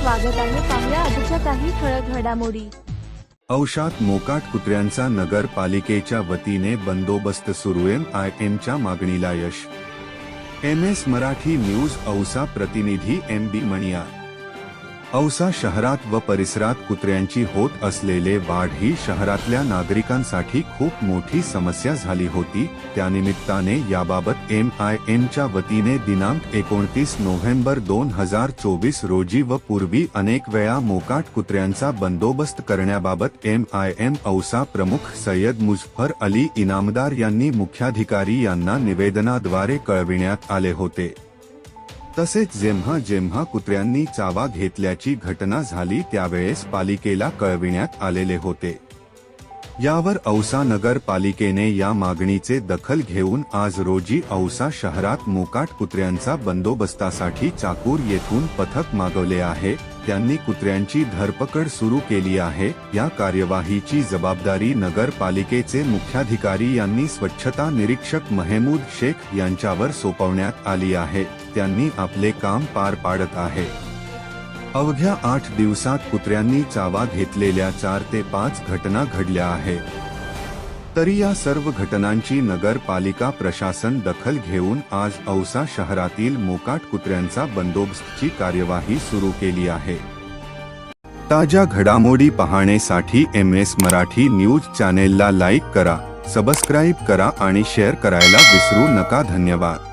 स्वागत आहे पाहुया आजच्या काही ठळक घडामोडी. औषात मोकाट कुत्र्यांचा नगरपालिकेच्या वतीने बंदोबस्त सुरू एम आय एमच्या मागणीला यश. M S Marathi news Ausa प्रतिनिधी एम बी मणियार औसा शहरात व परिसरात कुत्र्यांची होत असलेले वाढ ही शहरातल्या नागरिकांसाठी खूप मोठी समस्या झाली होती. त्यानिमित्ताने याबाबत एम आय एमच्या वतीने दिनांक एकोणतीस नोव्हेंबर दोन हजार चोवीस रोजी व पूर्वी अनेक वेळा मोकाट कुत्र्यांचा बंदोबस्त करण्याबाबत एम आय एम औसा प्रमुख सय्यद मुझफर अली इनामदार यांनी मुख्याधिकारी यांना निवेदनाद्वारे कळविण्यात आले होते. तसेच जेव्हा जेव्हा कुत्र्यांनी चावा घेतल्याची घटना झाली त्यावेळेस पालिकेला कळविण्यात आलेले होते. यावर औसा नगरपालिकेने या मागणीचे दखल घेऊन आज रोजी औसा शहरात मोकाट कुत्र्यांचा बंदोबस्तासाठी चाकूर येथून पथक मागवले आहे. त्यांनी कुत्र्यांची धरपकड सुरू केली आहे. या कार्यवाहीची जबाबदारी नगरपालिकेचे मुख्याधिकारी यांनी स्वच्छता निरीक्षक महमूद शेख यांच्यावर सोपवण्यात आली आहे. त्यांनी आपले काम पार पाडत आहे. अवघ्या आठ दिवसात कुत्र्यांनी चावा घेतलेल्या चार ते पाच घटना घडल्या आहेत तरी या सर्व घटनांची नगरपालिका प्रशासन दखल घेऊन आज औसा शहरातील मोकाट कुत्र्यांचा बंदोबस्तची कार्यवाही सुरू केली आहे. ताज्या घडामोडी पाहण्यासाठी एम एस मराठी न्यूज चॅनेलला लाईक करा सबस्क्राईब करा आणि शेअर करायला विसरू नका. धन्यवाद.